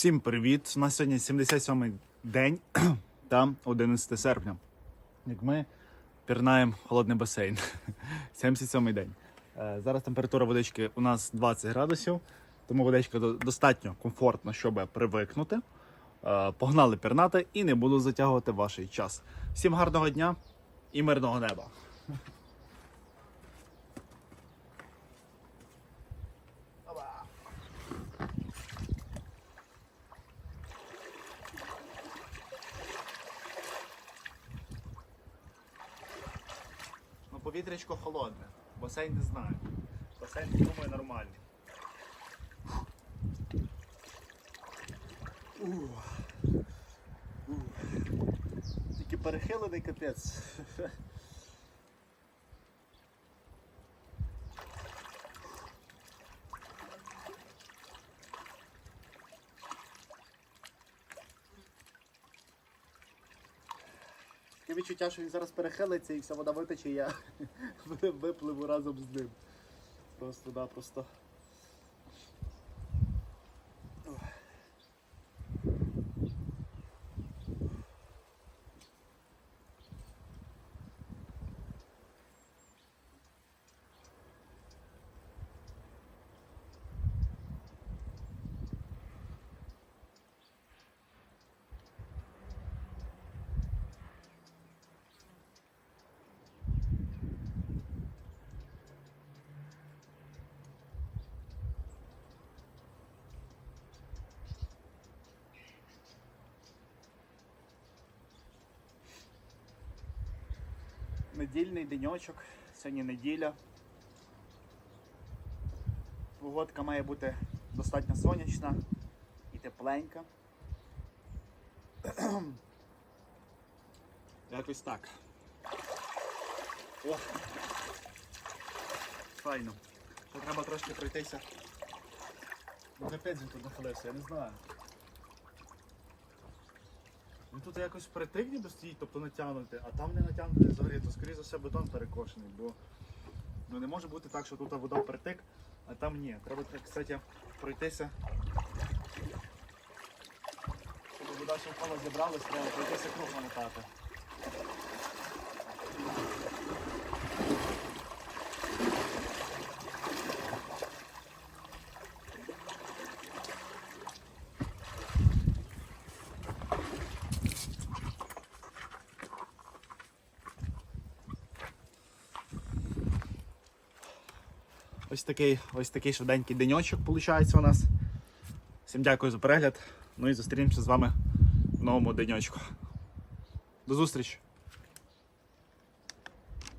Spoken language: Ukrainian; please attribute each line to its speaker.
Speaker 1: Всім привіт! У нас сьогодні 77-й день та 11 серпня. Як ми пірнаємо холодний басейн. 77-й день. Е, Зараз температура водички у нас 20 градусів, тому водичка достатньо комфортна, щоб привикнути. Е, Погнали пірнати і не буду затягувати ваш час. Всім гарного дня і мирного неба! Повітрячко холодне. Басейн не знаю. Басейн, думаю, нормальний. Ух. Ух. Тільки перехилений капець. Таке відчуття, що він зараз перехилиться і вся вода витече, і я випливу разом з ним. Просто, да, просто. Недільний деньочок, сьогодні неділя. Погодка має бути достатньо сонячна і тепленька. Якось так. О! Файно. Треба трошки пройтися. Ну капець він тут нахилився, я не знаю. Він тут якось притик ніби стоїть, тобто натягнути, а там не натягнути взагалі, то скоріше за все бетон перекошений, бо ну, не може бути так, що тут вода притик, а там ні. Треба, кстати, пройтися. Щоб вода ще впала зібралась, треба пройтися круг намотати. Ось такий, ось такий швиденький деньочок виходить у нас. Всім дякую за перегляд. Ну і зустрінемося з вами в новому деньочку. До зустрічі!